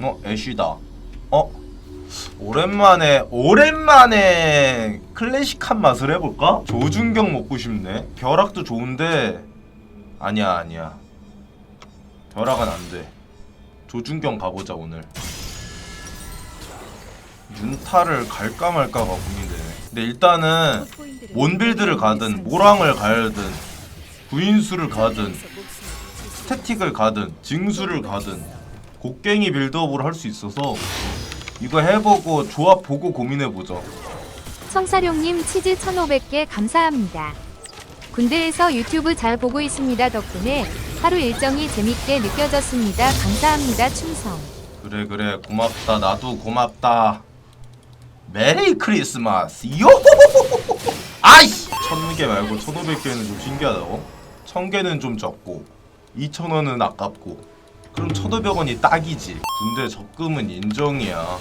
어 애쉬다. 어? 오랜만에 오랜만에 클래식한 맛을 해볼까? 조준경 먹고 싶네. 벼락도 좋은데. 아니야 아니야. 벼락은 안돼. 조준경 가보자 오늘. 윤타를 갈까 말까가 고민되네. 근데 일단은 몬빌드를 가든 모랑을 가든 구인수를 가든 스태틱을 가든 징수를 가든 곡괭이 빌드업을 할수 있어서 이거 해보고 조합 보고 고민해보자 청사룡님 치즈 1500개 감사합니다. 군대에서 유튜브 잘 보고 있습니다. 덕분에 하루 일정이 재밌게 느껴졌습니다. 감사합니다. 충성. 그래 그래 고맙다 나도 고맙다 메리 크리스마스 요 아이씨 천개 말고 천오백 개는 좀 신기하다고 천 개는 좀 적고 이천 원은 아깝고 그럼 천오백 원이 딱이지 군대 적금은 인정이야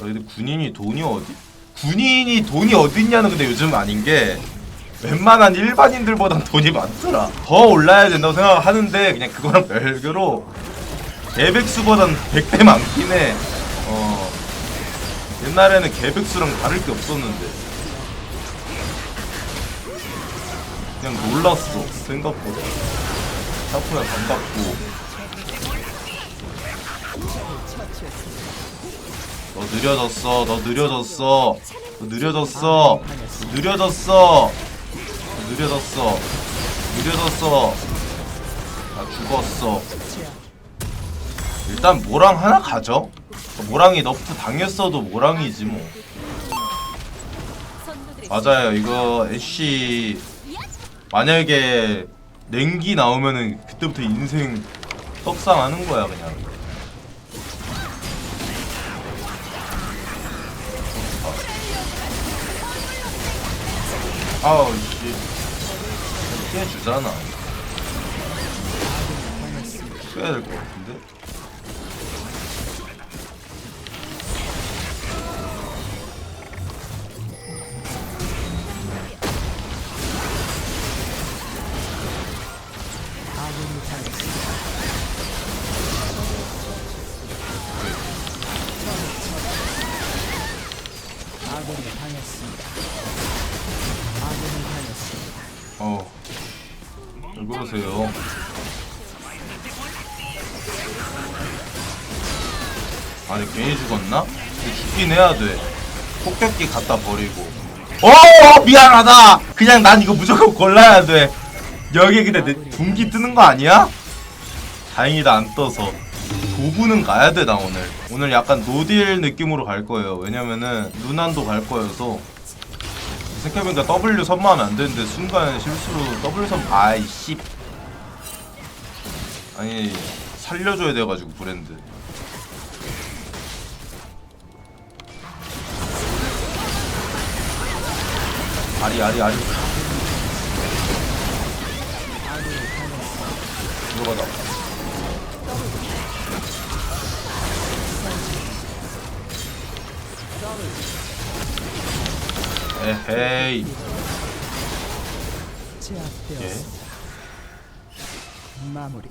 너희들 군인이 돈이 어디 군인이 돈이 어딨냐는 근데 요즘 아닌 게 웬만한 일반인들보단 돈이 많더라 더 올라야 된다고 생각하는데 그냥 그거랑 별개로 개백수보단 100배 많긴 해. 어. 옛날에는 개백수랑 다를 게 없었는데. 그냥 놀랐어, 생각보다. 사프야 반갑고. 너 느려졌어, 너 느려졌어. 너 느려졌어. 너 느려졌어. 너 느려졌어. 느려졌어. 나 죽었어. 일단 모랑 하나 가죠. 모랑이 너프 당했어도 모랑이지 뭐. 맞아요. 이거 애쉬 만약에 냉기 나오면은 그때부터 인생 떡상하는 거야 그냥. 아우 씨. 피해 주잖아. 빼야 될것 아니 괜히 죽었나? 죽긴 해야 돼. 폭격기 갖다 버리고. 어 미안하다. 그냥 난 이거 무조건 골라야 돼. 여기 근데 내 분기 뜨는 거 아니야? 다행이다 안 떠서. 도구는 가야 돼 나 오늘. 오늘 약간 노딜 느낌으로 갈 거예요. 왜냐면은 루난도 갈 거여서. 생각해보니까 W 선마하면 안 되는데 순간 실수로 W 선 아이 씨 아니 살려줘야 돼가지고 브랜드 아리 아리 아리. 들어가자 에헤이. 예. 마무리.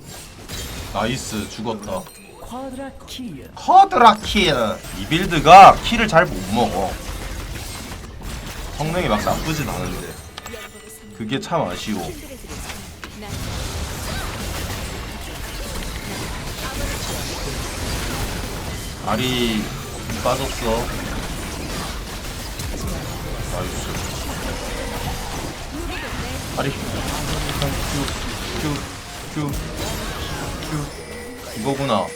나이스 죽었다. 쿼드라 킬 커드라 킬! 이 빌드가 킬을 잘못 먹어. 성능이 막 나쁘진 않은데. 그게 참 아쉬워. 알이 빠졌어. 나이스. 알이. 큐, 큐, 큐, 큐. 이거구나.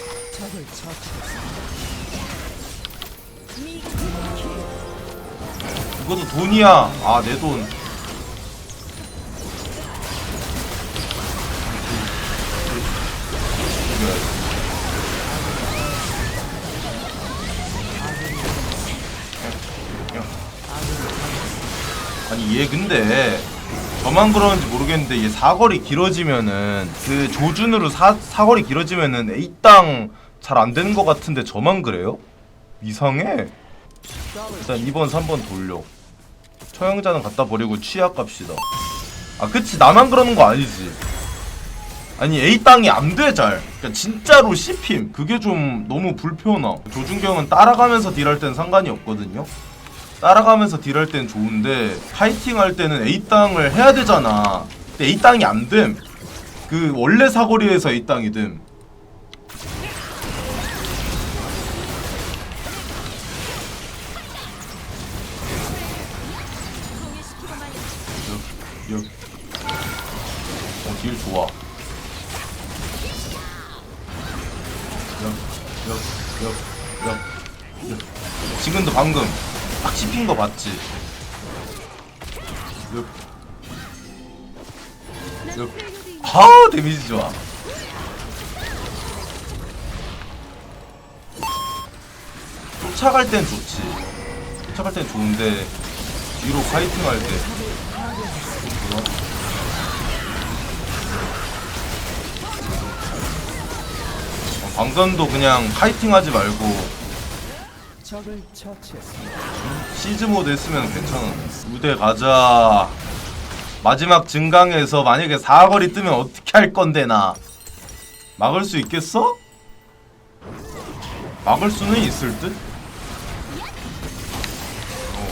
이것도 돈이야. 아, 내 돈. 아니 얘 근데 저만 그러는지 모르겠는데 얘 사거리 길어지면은 그 조준으로 사, 사거리 길어지면은 A땅 잘 안 되는 것 같은데 저만 그래요? 이상해 일단 2번 3번 돌려 처형자는 갖다 버리고 취약 갑시다 아 그치 나만 그러는 거 아니지 아니 A 땅이 안 돼 잘. 그러니까 진짜로 씹힘. 그게 좀 너무 불편함. 조준경은 따라가면서 딜할 땐 상관이 없거든요. 따라가면서 딜할 땐 좋은데 파이팅 할 때는 A 땅을 해야 되잖아. 근데 A 땅이 안 됨. 그 원래 사거리에서 A 땅이 됨. 딜 좋아. 여, 여, 여, 여, 여. 지금도 방금 딱 씹힌 거 봤지? 여. 여. 아우, 데미지 좋아. 쫓아갈 땐 좋지. 쫓아갈 땐 좋은데 뒤로 파이팅 할 때. 어, 방금도 그냥 파이팅 하지 말고. 시즈 모드 했으면 괜찮아. 무대 가자. 마지막 증강에서 만약에 사거리 뜨면 어떻게 할 건데 나 막을 수 있겠어? 막을 수는 있을 듯. 어.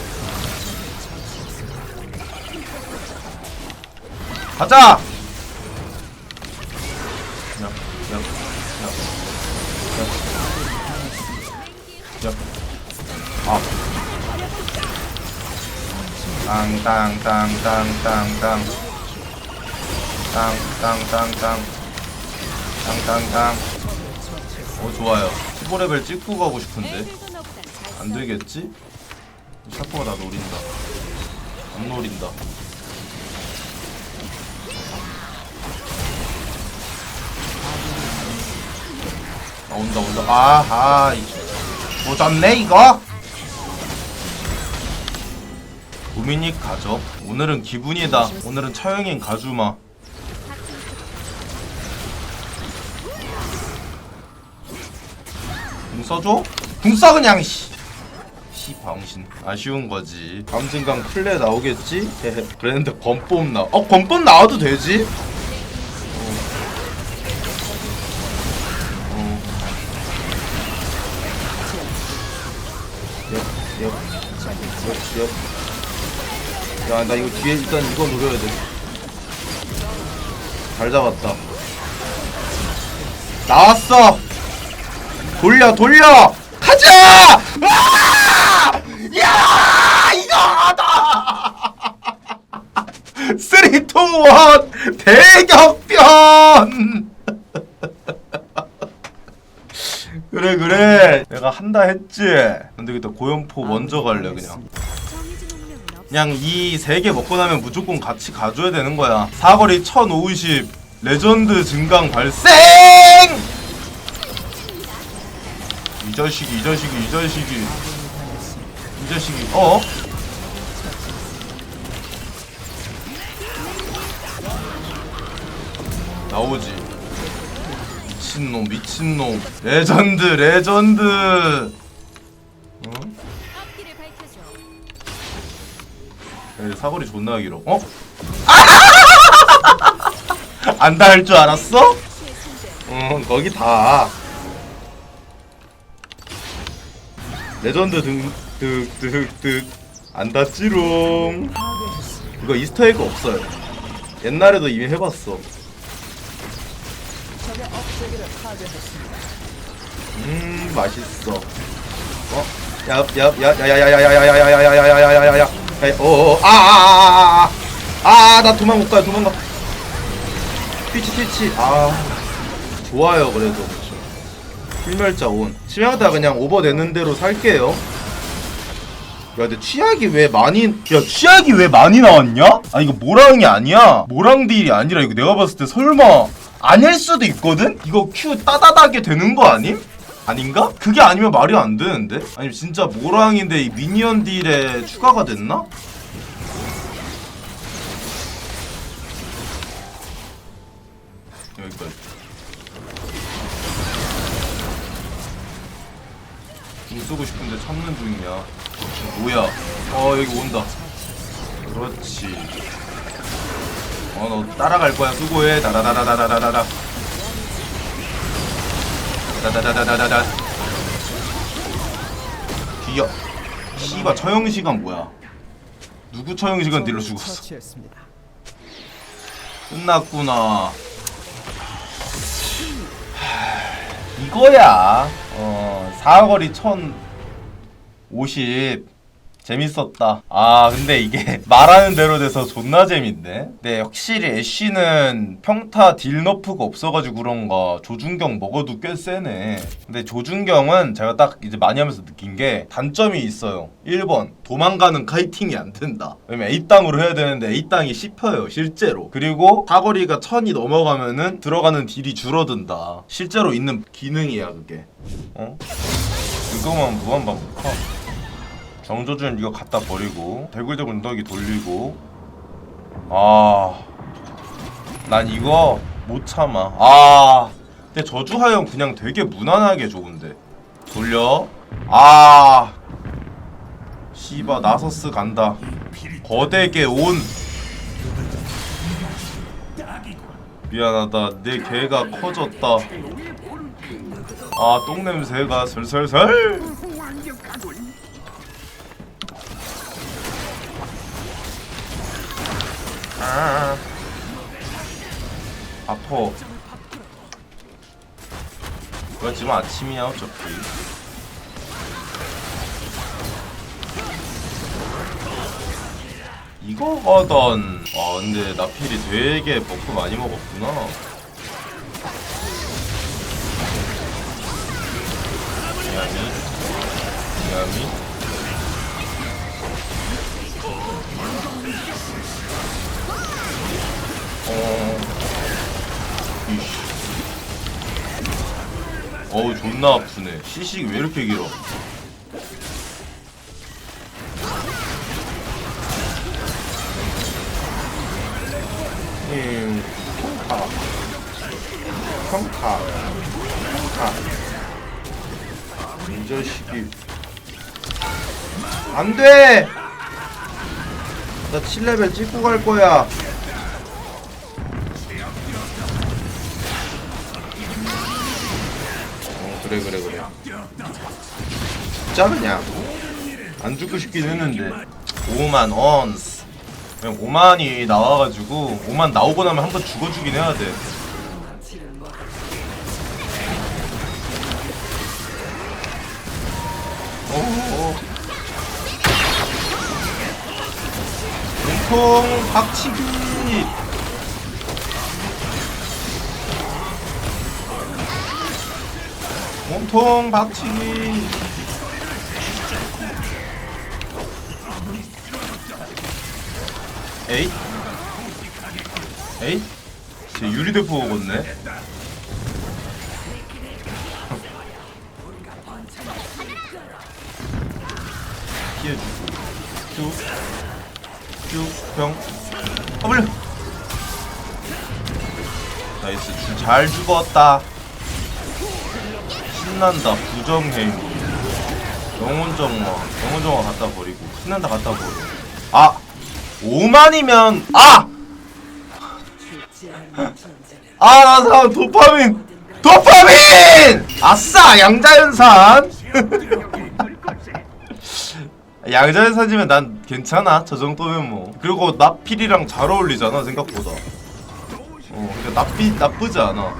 가자. 야, 야. 아. 땅땅 땅 땅 땅 땅. 땅 땅 땅 땅. 땅 땅 땅. 어 좋아요. 15레벨 찍고 가고 싶은데. 안 되겠지? 샤코가 나 노린다. 안 노린다. 아 온다 온다. 아하 뭐 졌네 이거 도미닉 가죠 오늘은 기분이다 오늘은 처형인 가주마 궁 써줘? 궁 써 그냥 씨. 씨 방신 아쉬운 거지 감진강 플레 나오겠지? 그랬는데 범법 나. 어 범법 나와도 되지? 옆, 옆, 옆, 옆. 야, 나 이거 뒤에 일단 이거 노려야 돼. 잘 잡았다. 나왔어! 돌려, 돌려! 가자! 아! 야! 이거다! 3, 2, 1! 대격변! 그래, 그래. 내가 한다 했지? 근데 일단 고연포 먼저 갈래, 그냥. 그냥 이 세 개 먹고 나면 무조건 같이 가줘야 되는 거야. 사거리 1050 레전드 증강 발생! 이 자식이 이 자식이 이 자식이 이 자식이 어? 나오지 미친놈 미친놈 레전드 레전드 어? 야, 사거리 존나 길어. 어? 안 닿을 줄 알았어? 어, 거기 다. 레전드 등, 득, 득, 득. 안 닿지롱. 이거 이스터에그 없어요. 옛날에도 이미 해봤어. 적의 업체계를 파괴했습니다. 음, 맛있어. 어? 야, 야, 야, 야, 야, 야, 야, 야, 야, 야, 야, 야, 야, 야, 야, 야, 야, 야. 어, 어, 아, 아, 아, 아, 아, 아, 나 도망 못 가요, 도망가. 트위치, 트위치. 아, 좋아요, 그래도. 필멸자 온. 치명하다 그냥 오버 되는 대로 살게요. 야, 근데 취약이 왜 많이, 야, 취약이 왜 많이 나왔냐? 아, 이거 모랑이 아니야. 모랑 딜이 아니라 이거 내가 봤을 때 설마 아닐 수도 있거든? 이거 큐 따다다게 되는 거 아님? 아닌가? 그게 아니면 말이 안 되는데? 아니 진짜 모랑인데 이 미니언 딜에 추가가 됐나? 여기까지 공 쓰고 싶은데 참는 중이야 뭐야 어 여기 온다 그렇지 어 너 따라갈 거야 수고해. 다다다다다다다다. 다다다다다다다. 뒤져 씨바 처형시간 뭐야? 누구 처형시간 딜러 죽었어. 끝났구나. 하, 이거야. 어 사거리 1050 재밌었다. 아 근데 이게 말하는 대로 돼서 존나 재밌네. 근데 확실히 애쉬는 평타 딜 너프가 없어가지고 그런가 조준경 먹어도 꽤 세네. 근데 조준경은 제가 딱 이제 많이 하면서 느낀 게 단점이 있어요. 1번 도망가는 카이팅이 안 된다. 왜냐면 A땅으로 해야 되는데 A땅이 씹혀요 실제로. 그리고 사거리가 천이 넘어가면은 들어가는 딜이 줄어든다. 실제로 있는 기능이야 그게. 어? 이거만 무한반복하 정조준 이거 갖다 버리고 대굴대굴 운동기 돌리고. 아 난 이거 못 참아. 아 근데 저주하영 그냥 되게 무난하게 좋은데. 돌려. 아 씨바 나서스 간다. 거대게 온. 미안하다. 내 개가 커졌다. 아 똥냄새가 슬슬슬 아. 아퍼. 이거 지금 아침이야 어차피. 이거거든 와 근데 나필이 되게 버프 많이 먹었구나. 미야미 미야미 어. 이씨 어우 존나 아프네. 시식이 왜 이렇게 길어? 음, 평타. 평타. 평타. 이 자식이. 안돼! 나 7레벨 찍고 갈 거야 그래 그래 그래. 그냥 안 죽고 싶긴 했는데. 5만 언스. 그냥 5만이 나와가지고 5만 나오고 나면 한 번 죽어주긴 해야 돼. 오. 몸통 박치기 몸통 박치기 에잇. 에잇. 제 유리대포 먹었네. 피해주고 쭉쭉병. 허블려. 나이스. 주- 잘 죽었다 신난다 부정행 영혼정화 영혼정화 갖다 버리고 신난다 갖다 버리고 아 5만이면 아! 아, 나 사람 도파민! 도파민! 아싸! 양자연산! 양자연산이면 난 괜찮아. 저 정도면 뭐. 그리고 나필이랑 잘 어울리잖아, 생각보다. 어, 그러니까 나삐, 나쁘지 않아.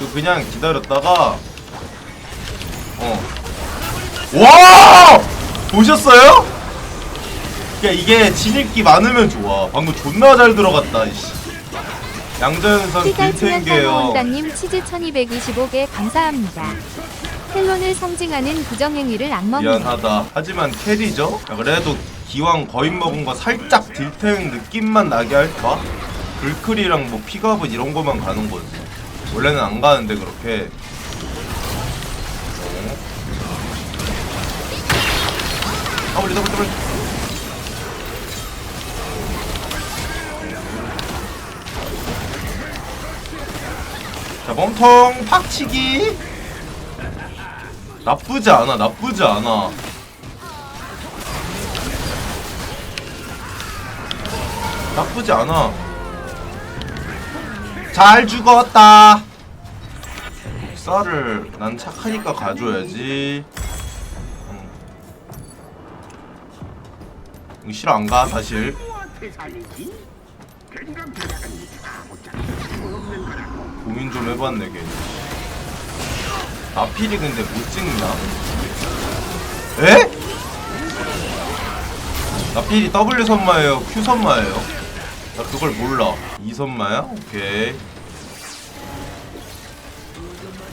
그 그냥 기다렸다가, 어. 와! 보셨어요? 그러니까 이게 진입기 많으면 좋아. 방금 존나 잘 들어갔다, 이씨. 양자연산 딜탱게요. 사모원장님 치즈 1225개 감사합니다. 헬론을 상징하는 부정행위를 악먹는 미안하다. 하지만 캐리죠? 야, 그래도 기왕 거인 먹은 거 살짝 딜탱 느낌만 나게 할까? 글클이랑 뭐 픽업은 이런 거만 가는 거지. 원래는 안 가는데 그렇게. 더블 더블 더블. 자 몸통 팍치기. 나쁘지 않아 나쁘지 않아 나쁘지 않아 잘 죽었다 쌀을 난 착하니까 가져야지 싫어 안 가 사실 고민 좀 해봤네 걔 나필이 근데 못 찍나? 에? 나필이 W 선마예요 Q 선마예요? 나 그걸 몰라 2 선마야? 오케이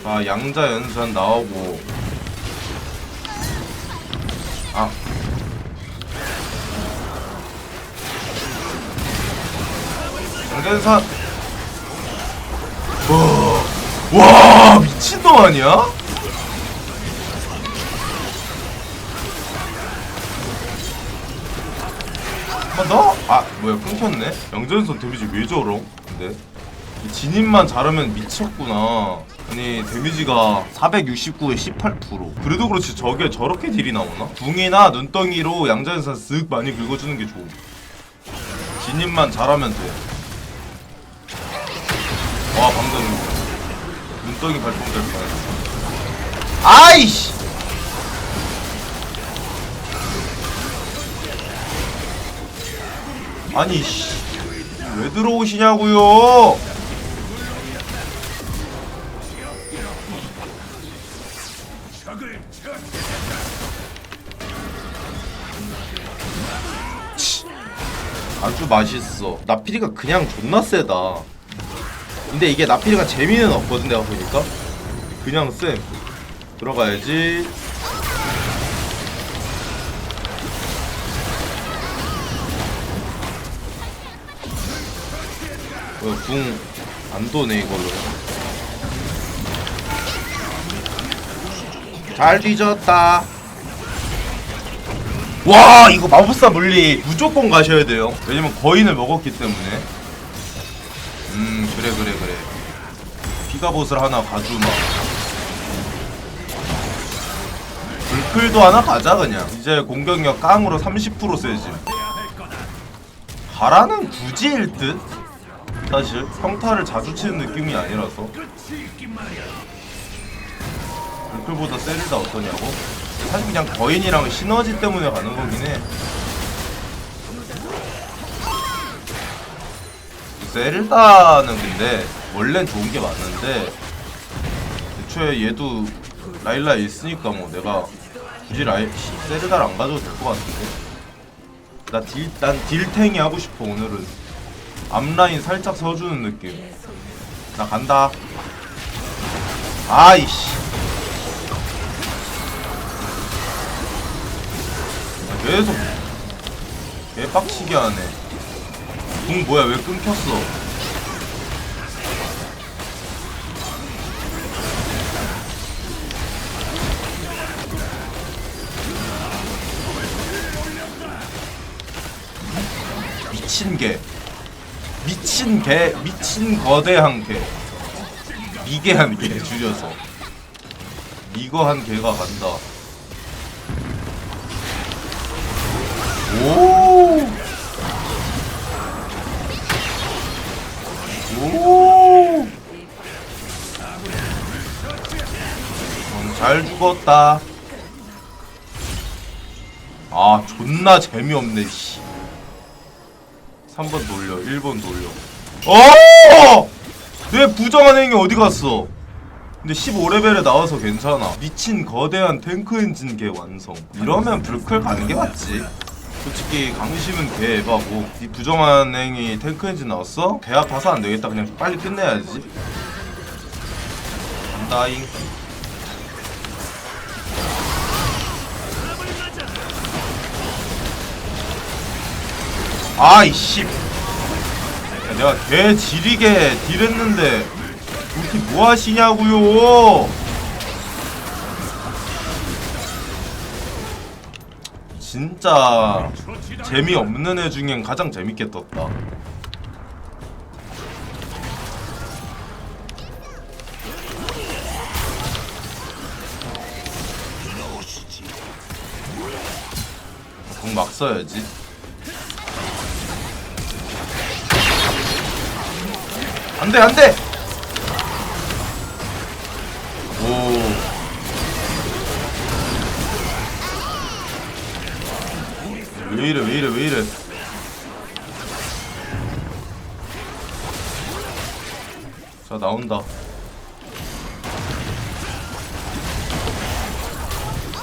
아 양자 연산 나오고 양자 연산 와, 와 미친놈 아니야? 한번 더? 아 뭐야 끊겼네? 양전선 데미지 왜 저러? 근데 이 진입만 잘하면 미쳤구나 아니 데미지가 469에 18% 그래도 그렇지 저게 저렇게 딜이 나오나? 붕이나 눈덩이로 양자연산 쓱 많이 긁어주는 게 좋음 진입만 잘하면 돼 와 방금 눈덩이 발동될 뻔했어 아이씨 아니 씨. 왜 들어오시냐고요? 치. 아주 맛있어. 나피리가 그냥 존나 세다. 근데 이게 나피리가 재미는 없거든 내가 보니까. 그냥 쌤. 들어가야지. 어, 궁안 도네 이걸로. 잘 뒤졌다. 와 이거 마법사 물리 무조건 가셔야 돼요. 왜냐면 거인을 먹었기 때문에. 음 그래 그래 그래. 피가봇을 하나 가주마. 불클도 하나 가자 그냥. 이제 공격력 깡으로 30% 세지. 가라는 굳이 일 듯? 사실 평타를 자주 치는 느낌이 아니라서 불클보다 세릴다 어떠냐고? 사실 그냥 거인이랑 시너지 때문에 가는 거긴 해 세릴다는 근데 원래는 좋은 게 맞는데 애초에 얘도 라일라에 있으니까 뭐 내가 굳이 라이 세릴다를 안 가져도 될 것 같은데. 나 딜, 난 딜탱이 하고 싶어 오늘은. 앞라인 살짝 서주는 느낌. 나 간다. 아이씨. 아, 계속 개빡치게 하네 궁 뭐야 왜 끊겼어? 미친 개. 미친 개 미친 거대한 개. 미개한 개 줄여서. 미거한 개가 간다. 오 오. 음, 잘 죽었다. 아, 존나 재미없네, 씨. 3번 돌려, 1번 돌려. 어! 내 부정한 행위 어디 갔어? 근데 15레벨에 나와서 괜찮아. 미친 거대한 탱크 엔진 개 완성. 이러면 불클 가는 게 맞지. 솔직히 강심은 개 에바고 이 부정한 행위 탱크 엔진 나왔어? 배 아파서 안 되겠다. 그냥 빨리 끝내야지. 간다잉. 아이씨. 야, 내가 개 지리게 딜했는데 우리 뭐 하시냐고요? 진짜 재미없는 애 중엔 가장 재밌게 떴다. 공막 써야지. 안돼 안돼 왜 이래 왜 이래 왜 이래? 자 나온다.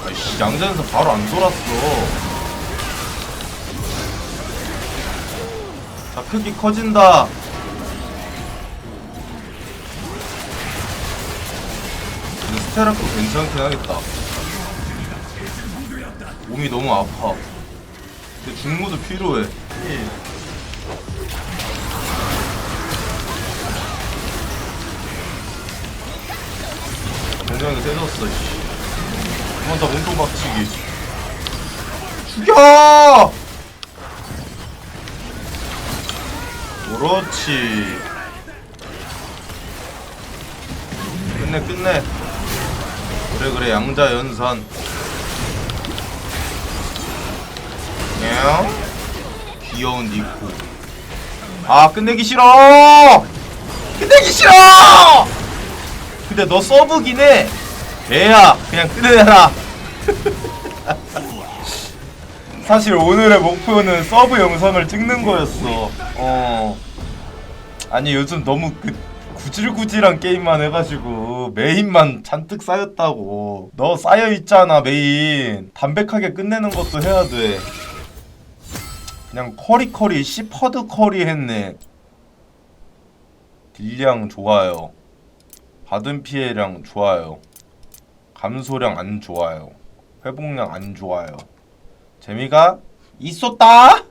아이씨 양자에서 바로 안 돌았어. 자 크기 커진다. 근데 스테라코 괜찮긴 하겠다. 몸이 너무 아파 근데 중무도 필요해. 굉장히 세졌어 씨. 한번 더 몸통 박치기. 죽여! 그렇지. 끝내 끝내. 그래 그래 양자 연산 냥 귀여운 니코 아 끝내기 싫어! 끝내기 싫어! 근데 너 서브긴 해. 애야 그냥 끝내라. 사실 오늘의 목표는 서브 영상을 찍는 거였어. 어. 아니 요즘 너무 그 구질구질한 게임만 해가지고 메인만 잔뜩 쌓였다고. 너 쌓여있잖아 메인. 담백하게 끝내는 것도 해야 돼 그냥 커리커리 시퍼드 커리 했네. 딜량 좋아요. 받은 피해량 좋아요. 감소량 안 좋아요. 회복량 안 좋아요. 재미가 있었다